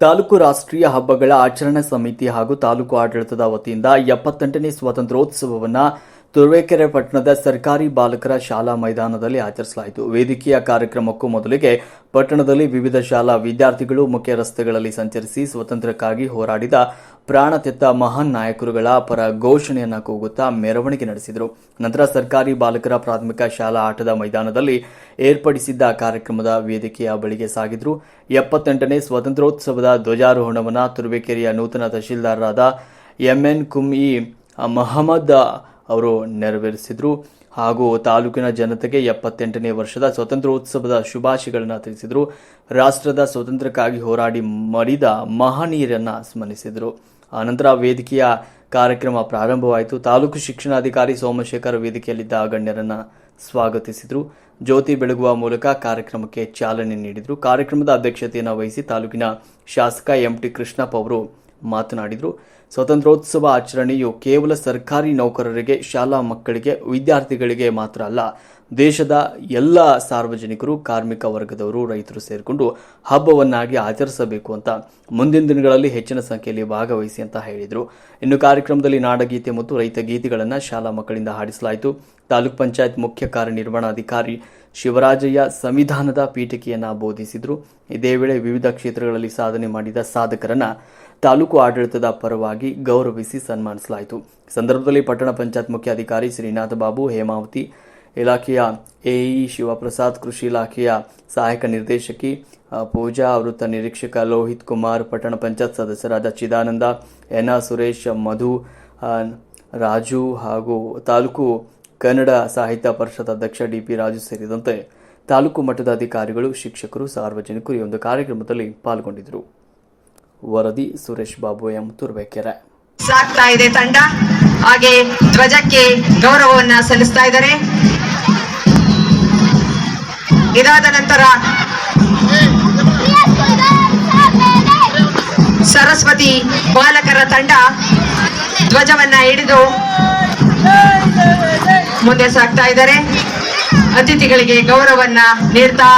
ತಾಲೂಕು ರಾಷ್ಟ್ರೀಯ ಹಬ್ಬಗಳ ಆಚರಣಾ ಸಮಿತಿ ಹಾಗೂ ತಾಲೂಕು ಆಡಳಿತದ ವತಿಯಿಂದ ಎಪ್ಪತ್ತೆಂಟನೇ ಸ್ವಾತಂತ್ರ್ಯೋತ್ಸವವನ್ನು ತುರುವೇಕೆರೆ ಪಟ್ಟಣದ ಸರ್ಕಾರಿ ಬಾಲಕರ ಶಾಲಾ ಮೈದಾನದಲ್ಲಿ ಆಚರಿಸಲಾಯಿತು. ವೇದಿಕೆಯ ಕಾರ್ಯಕ್ರಮಕ್ಕೂ ಮೊದಲಿಗೆ ಪಟ್ಟಣದಲ್ಲಿ ವಿವಿಧ ಶಾಲಾ ವಿದ್ಯಾರ್ಥಿಗಳು ಮುಖ್ಯ ರಸ್ತೆಗಳಲ್ಲಿ ಸಂಚರಿಸಿ ಸ್ವಾತಂತ್ರ್ಯಕ್ಕಾಗಿ ಹೋರಾಡಿದ ಪ್ರಾಣ ತೆತ್ತ ಮಹಾನ್ ನಾಯಕರುಗಳ ಪರ ಘೋಷಣೆಯನ್ನ ಕೂಗುತ್ತಾ ಮೆರವಣಿಗೆ ನಡೆಸಿದರು. ನಂತರ ಸರ್ಕಾರಿ ಬಾಲಕರ ಪ್ರಾಥಮಿಕ ಶಾಲಾ ಆಟದ ಮೈದಾನದಲ್ಲಿ ಏರ್ಪಡಿಸಿದ್ದ ಕಾರ್ಯಕ್ರಮದ ವೇದಿಕೆಯ ಬಳಿಗೆ ಸಾಗಿದ್ರು. ಎಪ್ಪತ್ತೆಂಟನೇ ಸ್ವಾತಂತ್ರ್ಯೋತ್ಸವದ ಧ್ವಜಾರೋಹಣವನ್ನು ತುರುವೇಕೆರೆಯ ನೂತನ ತಹಶೀಲ್ದಾರರಾದ ಎಂಎನ್ ಕುಮ್ಇ ಮಹಮ್ಮದ್ ಅವರು ನೆರವೇರಿಸಿದರು. ಹಾಗೂ ತಾಲೂಕಿನ ಜನತೆಗೆ ಎಪ್ಪತ್ತೆಂಟನೇ ವರ್ಷದ ಸ್ವಾತಂತ್ರ್ಯೋತ್ಸವದ ಶುಭಾಶಯಗಳನ್ನು ತಿಳಿಸಿದರು. ರಾಷ್ಟ್ರದ ಸ್ವಾತಂತ್ರ್ಯಕ್ಕಾಗಿ ಹೋರಾಡಿ ಮಡಿದ ಮಹನೀಯರನ್ನು ಸ್ಮರಿಸಿದರು. ಆನಂತರ ವೇದಿಕೆಯ ಕಾರ್ಯಕ್ರಮ ಪ್ರಾರಂಭವಾಯಿತು. ತಾಲೂಕು ಶಿಕ್ಷಣಾಧಿಕಾರಿ ಸೋಮಶೇಖರ್ ವೇದಿಕೆಯಲ್ಲಿದ್ದ ಗಣ್ಯರನ್ನು ಸ್ವಾಗತಿಸಿದರು. ಜ್ಯೋತಿ ಬೆಳಗುವ ಮೂಲಕ ಕಾರ್ಯಕ್ರಮಕ್ಕೆ ಚಾಲನೆ ನೀಡಿದರು. ಕಾರ್ಯಕ್ರಮದ ಅಧ್ಯಕ್ಷತೆಯನ್ನು ವಹಿಸಿ ತಾಲೂಕಿನ ಶಾಸಕ ಎಂಟಿ ಕೃಷ್ಣಪ್ಪ ಅವರು ಮಾತನಾಡಿದರು. ಸ್ವಾತಂತ್ರ್ಯೋತ್ಸವ ಆಚರಣೆಯು ಕೇವಲ ಸರ್ಕಾರಿ ನೌಕರರಿಗೆ ಶಾಲಾ ಮಕ್ಕಳಿಗೆ ವಿದ್ಯಾರ್ಥಿಗಳಿಗೆ ಮಾತ್ರ ಅಲ್ಲ ದೇಶದ ಎಲ್ಲ ಸಾರ್ವಜನಿಕರು, ಕಾರ್ಮಿಕ ವರ್ಗದವರು, ರೈತರು ಸೇರಿಕೊಂಡು ಹಬ್ಬವನ್ನಾಗಿ ಆಚರಿಸಬೇಕು ಅಂತ ಮುಂದಿನ ದಿನಗಳಲ್ಲಿ ಹೆಚ್ಚಿನ ಸಂಖ್ಯೆಯಲ್ಲಿ ಭಾಗವಹಿಸಿ ಅಂತ ಹೇಳಿದರು. ಇನ್ನು ಕಾರ್ಯಕ್ರಮದಲ್ಲಿ ನಾಡಗೀತೆ ಮತ್ತು ರೈತ ಗೀತೆಗಳನ್ನು ಶಾಲಾ ಮಕ್ಕಳಿಂದ ಹಾಡಿಸಲಾಯಿತು. ತಾಲೂಕ್ ಪಂಚಾಯತ್ ಮುಖ್ಯ ಕಾರ್ಯನಿರ್ವಹಣಾಧಿಕಾರಿ ಶಿವರಾಜಯ್ಯ ಸಂವಿಧಾನದ ಪೀಠಿಕೆಯನ್ನು ಬೋಧಿಸಿದರು. ಇದೇ ವೇಳೆ ವಿವಿಧ ಕ್ಷೇತ್ರಗಳಲ್ಲಿ ಸಾಧನೆ ಮಾಡಿದ ಸಾಧಕರನ್ನು ತಾಲೂಕು ಆಡಳಿತದ ಪರವಾಗಿ ಗೌರವಿಸಿ ಸನ್ಮಾನಿಸಲಾಯಿತು. ಸಂದರ್ಭದಲ್ಲಿ ಪಟ್ಟಣ ಪಂಚಾಯತ್ ಮುಖ್ಯ ಅಧಿಕಾರಿ ಶ್ರೀನಾಥ ಬಾಬು ಹೇಮಾವತಿ ಇಲಾಖೆಯ ಎಇ ಶಿವಪ್ರಸಾದ್, ಕೃಷಿ ಇಲಾಖೆಯ ಸಹಾಯಕ ನಿರ್ದೇಶಕಿ ಪೂಜಾ, ವೃತ್ತ ನಿರೀಕ್ಷಕ ಲೋಹಿತ್ ಕುಮಾರ್, ಪಟ್ಟಣ ಪಂಚಾಯತ್ ಸದಸ್ಯರಾದ ಚಿದಾನಂದ, ಎನ್ ಸುರೇಶ್, ಮಧು ರಾಜು ಹಾಗೂ ತಾಲೂಕು ಕನ್ನಡ ಸಾಹಿತ್ಯ ಪರಿಷತ್ ಅಧ್ಯಕ್ಷ ಡಿ ಪಿ ರಾಜು ಸೇರಿದಂತೆ ತಾಲೂಕು ಮಟ್ಟದ ಅಧಿಕಾರಿಗಳು, ಶಿಕ್ಷಕರು, ಸಾರ್ವಜನಿಕರು ಈ ಒಂದು ಕಾರ್ಯಕ್ರಮದಲ್ಲಿ ಪಾಲ್ಗೊಂಡಿದ್ದರು. ವರದಿ ಸುರೇಶ್ ಬಾಬು ಎಂ ತುರ್ಬೇಕೆರೆ. ಸಾಕ್ತಾ ಇದೆ ತಂಡ. ಹಾಗೆ ಧ್ವಜಕ್ಕೆ ಗೌರವವನ್ನ ಸಲ್ಲಿಸ್ತಾ ಇದ್ದಾರೆ. ಇದಾದ ನಂತರ ಸರಸ್ವತಿ ಬಾಲಕರ ತಂಡ ಧ್ವಜವನ್ನ ಹಿಡಿದು ಮುಂದೆ ಸಾಗ್ತಾ ಇದ್ದಾರೆ. ಅತಿಥಿಗಳಿಗೆ ಗೌರವನ್ನ ನೀಡ್ತಾ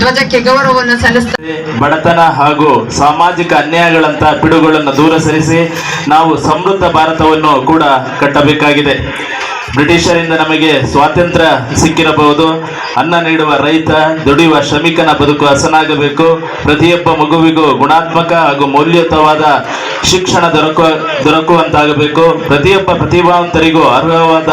ಧ್ವಜಕ್ಕೆ ಗೌರವವನ್ನು ಸಲ್ಲಿಸ್ತಾ ಬಡತನ ಹಾಗೂ ಸಾಮಾಜಿಕ ಅನ್ಯಾಯಗಳಂತ ಪಿಡುಗಳನ್ನು ದೂರ ಸರಿಸಿ ನಾವು ಸಮೃದ್ಧ ಭಾರತವನ್ನು ಕೂಡ ಕಟ್ಟಬೇಕಾಗಿದೆ. ಬ್ರಿಟಿಷರಿಂದ ನಮಗೆ ಸ್ವಾತಂತ್ರ್ಯ ಸಿಕ್ಕಿರಬಹುದು. ಅನ್ನ ನೀಡುವ ರೈತ, ದುಡಿಯುವ ಶ್ರಮಿಕನ ಬದುಕು ಹಸನಾಗಬೇಕು. ಪ್ರತಿಯೊಬ್ಬ ಮಗುವಿಗೂ ಗುಣಾತ್ಮಕ ಹಾಗೂ ಮೌಲ್ಯಯುತವಾದ ಶಿಕ್ಷಣ ದೊರಕುವ, ದೊರಕುವಂತಾಗಬೇಕು. ಪ್ರತಿಯೊಬ್ಬ ಪ್ರತಿಭಾವಂತರಿಗೂ ಅರ್ಹವಾದ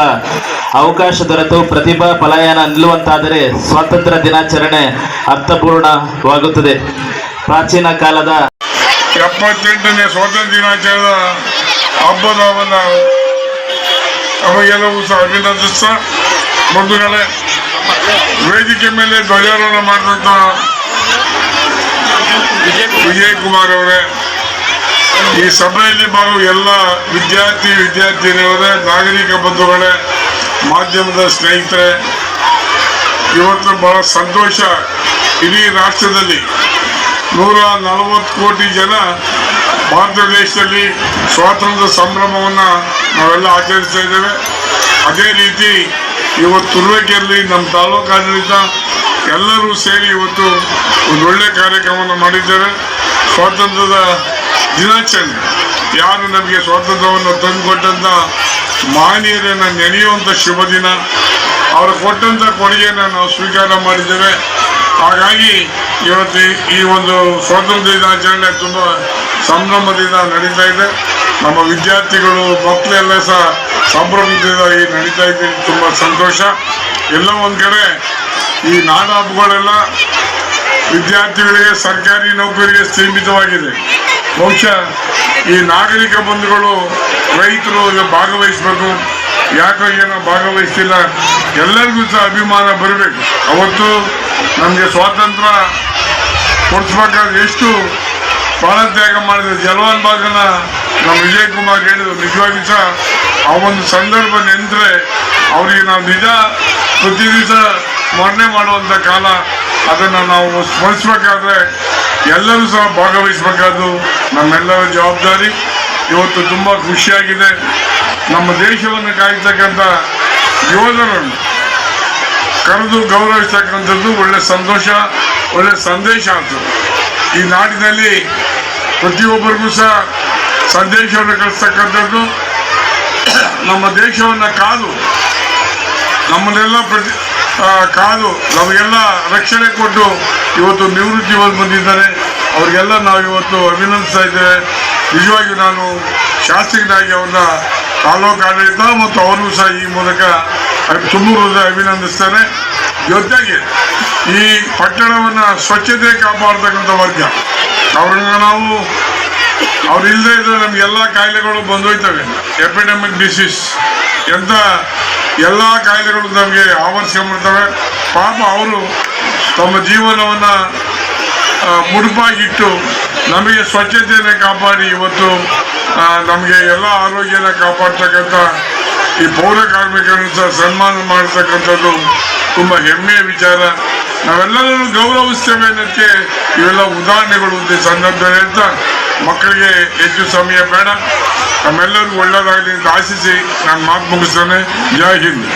ಅವಕಾಶ ದೊರೆತು. ಪ್ರತಿಭಾ ಪಲಾಯನ ನಿಲ್ಲುವಂತಾದರೆ ಸ್ವಾತಂತ್ರ್ಯ ದಿನಾಚರಣೆ ಅರ್ಥಪೂರ್ಣವಾಗುತ್ತದೆ. ಪ್ರಾಚೀನ ಕಾಲದ ಎಪ್ಪತ್ತೆಂಟನೇ ಸ್ವಾತಂತ್ರ್ಯ ದಿನಾಚರಣೆದ ಹಬ್ಬದವನ್ನು ನಮಗೆಲ್ಲವೂ ಸಹ ಅಭಿನಂದಿಸ್ತಾ ಬಂಧುಗಳೇ, ವೇದಿಕೆ ಮೇಲೆ ಧ್ವಜಾರೋಹಣ ಮಾಡಿದಂಥ ವಿಜಯ್ ಕುಮಾರ್ ಅವರೇ, ಈ ಸಭೆಯಲ್ಲಿ ಬರುವ ಎಲ್ಲ ವಿದ್ಯಾರ್ಥಿ ವಿದ್ಯಾರ್ಥಿನಿಯರೇ ನಾಗರಿಕ ಬಂಧುಗಳೇ, ಮಾಧ್ಯಮದ ಸ್ನೇಹಿತರೆ, ಇವತ್ತು ಬಹಳ ಸಂತೋಷ. ಇಡೀ ರಾಷ್ಟ್ರದಲ್ಲಿ ನೂರ ನಲವತ್ತು ಕೋಟಿ ಜನ ಭಾರತ ದೇಶದಲ್ಲಿ ಸ್ವಾತಂತ್ರ್ಯ ಸಂಭ್ರಮವನ್ನು ನಾವೆಲ್ಲ ಆಚರಿಸ್ತಾ ಇದ್ದೇವೆ. ಅದೇ ರೀತಿ ಇವತ್ತು ತುರುವೇಕೆಯಲ್ಲಿ ನಮ್ಮ ತಾಲೂಕು ಆಡಳಿತ ಎಲ್ಲರೂ ಸೇರಿ ಇವತ್ತು ಒಂದು ಒಳ್ಳೆ ಕಾರ್ಯಕ್ರಮವನ್ನು ಮಾಡಿದ್ದೇವೆ. ಸ್ವಾತಂತ್ರ್ಯದ ದಿನಾಚರಣೆ. ಯಾರು ನಮಗೆ ಸ್ವಾತಂತ್ರ್ಯವನ್ನು ತಂದುಕೊಟ್ಟಂಥ ಮಹನೀಯರನ್ನು ನೆನೆಯುವಂಥ ಶುಭ ದಿನ. ಅವರು ಕೊಟ್ಟಂಥ ಕೊಡುಗೆಯನ್ನು ನಾವು ಸ್ವೀಕಾರ ಮಾಡಿದ್ದೇವೆ. ಹಾಗಾಗಿ ಇವತ್ತು ಈ- ಈ ಒಂದು ಸ್ವಾತಂತ್ರ್ಯ ದಿನಾಚರಣೆ ತುಂಬ ಸಂಭ್ರಮದಿಂದ ನಡೀತಾ ಇದೆ. ನಮ್ಮ ವಿದ್ಯಾರ್ಥಿಗಳು ಮಕ್ಕಳೆಲ್ಲ ಸಹ ಸಂಭ್ರಮದಿಂದ ಈ ನಡೀತಾ ಇದ್ದೀನಿ ತುಂಬ ಸಂತೋಷ. ಎಲ್ಲ ಒಂದು ಕಡೆ ಈ ನಾಡ ಹಬ್ಬಗಳೆಲ್ಲ ವಿದ್ಯಾರ್ಥಿಗಳಿಗೆ, ಸರ್ಕಾರಿ ನೌಕರಿಗೆ ಸೀಮಿತವಾಗಿದೆ. ಬಹುಶಃ ಈ ನಾಗರಿಕ ಬಂಧುಗಳು, ರೈತರು ಭಾಗವಹಿಸಬೇಕು. ಯಾಕೋ ಏನೋ ಭಾಗವಹಿಸ್ತಿಲ್ಲ. ಎಲ್ಲರಿಗೂ ಸಹ ಅಭಿಮಾನ ಬರಬೇಕು. ಅವತ್ತು ನಮಗೆ ಸ್ವಾತಂತ್ರ್ಯ ಕೊಡಿಸ್ಬೇಕಾದ್ರೆ ಎಷ್ಟು ಪ್ರಾಣ ತ್ಯಾಗ ಮಾಡಿದ ಜಲವಾನ್ ಭಾಗನ ನಮ್ಮ ವಿಜಯ್ ಕುಮಾರ್ ಹೇಳಿದ್ರು, ನಿಜವಾಗಿ ಸಹ ಆ ಒಂದು ಸಂದರ್ಭ ನಿಂತರೆ ಅವರಿಗೆ ನಾವು ನಿಜ ಪ್ರತಿ ದಿವಸ ಸ್ಮರಣೆ ಮಾಡುವಂಥ ಕಾಲ. ಅದನ್ನು ನಾವು ಸ್ಮರಿಸಬೇಕಾದ್ರೆ ಎಲ್ಲರೂ ಸಹ ಭಾಗವಹಿಸಬೇಕಾದ್ದು ನಮ್ಮೆಲ್ಲರ ಜವಾಬ್ದಾರಿ. ಇವತ್ತು ತುಂಬ ಖುಷಿಯಾಗಿದೆ. ನಮ್ಮ ದೇಶವನ್ನು ಕಾಯ್ತಕ್ಕಂಥ ಯೋಧರನ್ನು ಕರೆದು ಗೌರವಿಸ್ತಕ್ಕಂಥದ್ದು ಒಳ್ಳೆ ಸಂತೋಷ, ಒಳ್ಳೆ ಸಂದೇಶ ಆಗ್ತದೆ. ಈ ನಾಡಿನಲ್ಲಿ ಪ್ರತಿಯೊಬ್ಬರಿಗೂ ಸಹ ಸಂದೇಶವನ್ನು ಕಳಿಸ್ತಕ್ಕಂಥದ್ದು ನಮ್ಮ ದೇಶವನ್ನು ಕಾದು, ನಮ್ಮನ್ನೆಲ್ಲ ಪ್ರತಿ ಕಾದು, ನಮಗೆಲ್ಲ ರಕ್ಷಣೆ ಕೊಟ್ಟು ಇವತ್ತು ನಿವೃತ್ತಿ ಬಂದಿದ್ದಾರೆ. ಅವರಿಗೆಲ್ಲ ನಾವು ಇವತ್ತು ಅಭಿನಂದಿಸ್ತಾ ಇದ್ದೇವೆ. ನಿಜವಾಗಿ ನಾನು ಶಾಸಕನಾಗಿ ಅವ್ರನ್ನ ತಾಲೂಕು ಆಡಳಿತ ಮತ್ತು ಅವರು ಸಹ ಈ ಮೂಲಕ ತುಂಬ ಅಭಿನಂದಿಸ್ತಾರೆ ಜೊತೆಗೆ ಈ ಪಟ್ಟಣವನ್ನು ಸ್ವಚ್ಛತೆ ಕಾಪಾಡ್ತಕ್ಕಂಥ ವರ್ಗ, ಅವ್ರನ್ನ ನಾವು ಅವ್ರು ಇಲ್ಲದೆ ಇದ್ರೆ ನಮ್ಗೆಲ್ಲ ಕಾಯಿಲೆಗಳು ಬಂದೋಯ್ತವೆ. ಎಪಿಡೆಮಿಕ್ ಡಿಸೀಸ್ ಎಂಥ ಎಲ್ಲ ಕಾಯಿಲೆಗಳು ನಮಗೆ ಆವರಿಸ್ಕೊಂಡ್ಬಿಡ್ತವೆ. ಪಾಪ ಅವರು ತಮ್ಮ ಜೀವನವನ್ನು ಮುಡುಪಾಗಿಟ್ಟು ನಮಗೆ ಸ್ವಚ್ಛತೆಯನ್ನು ಕಾಪಾಡಿ ಇವತ್ತು ನಮಗೆ ಎಲ್ಲ ಆರೋಗ್ಯನ ಕಾಪಾಡ್ತಕ್ಕಂಥ ಈ ಪೌರ ಕಾರ್ಮಿಕರನ್ನು ಸಹ ಸನ್ಮಾನ ಮಾಡತಕ್ಕಂಥದ್ದು ತುಂಬ ಹೆಮ್ಮೆಯ ವಿಚಾರ. ನಾವೆಲ್ಲರನ್ನು ಗೌರವಿಸ್ತೇವೆ ಅನ್ನೋಕ್ಕೆ ಇವೆಲ್ಲ ಉದಾಹರಣೆಗಳು ಈ ಸಂದರ್ಭದಲ್ಲಿ ಅಂತ ಮಕ್ಕಳಿಗೆ ಹೆಚ್ಚು ಸಮಯ ಬೇಡ. ನಮ್ಮೆಲ್ಲರಿಗೂ ಒಳ್ಳೆಯದಾಗಲಿ ಅಂತ ಆಶಿಸಿ ನಾನು ಮಾತು ಮುಗಿಸ್ತೇನೆ. ಜೈ ಹಿಂದ್.